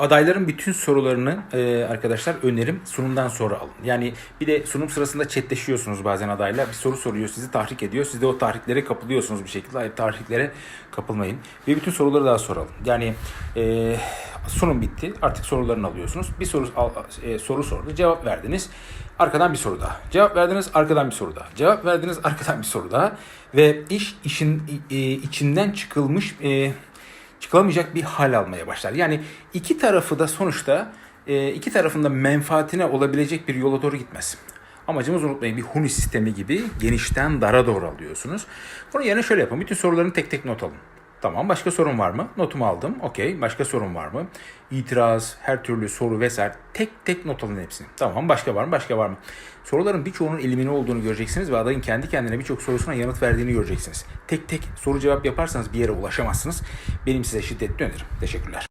adayların bütün sorularını e, arkadaşlar önerim sunumdan sonra alın. Yani bir de sunum sırasında chatleşiyorsunuz bazen adayla. Bir soru soruyor, sizi tahrik ediyor. Siz de o tahriklere kapılıyorsunuz bir şekilde. Hayır tahriklere kapılmayın. Ve bütün soruları daha sonra alın. Yani e, sunum bitti. Artık sorularını alıyorsunuz. Bir soru al- e, soru sordu. Cevap verdiniz. Arkadan bir soru daha. Cevap verdiniz. Arkadan bir soru daha. Cevap verdiniz. Arkadan bir soru daha. Ve iş işin e, içinden çıkılmış e, çıkılamayacak bir hal almaya başlar. Yani iki tarafı da sonuçta e, iki tarafında menfaatine olabilecek bir yola doğru gitmez. Amacımız unutmayın bir Huni sistemi gibi genişten dara doğru alıyorsunuz. Bunun yerine şöyle yapın. Bütün sorularını tek tek not alın. Tamam başka sorun var mı? Notumu aldım. Okey. Başka sorun var mı? İtiraz, her türlü soru vesaire. Tek tek not alın hepsini. Tamam başka var mı? Başka var mı? Soruların birçoğunun elimine olduğunu göreceksiniz ve adayın kendi kendine birçok sorusuna yanıt verdiğini göreceksiniz. Tek tek soru cevap yaparsanız bir yere ulaşamazsınız. Benim size şiddetle önerim. Teşekkürler.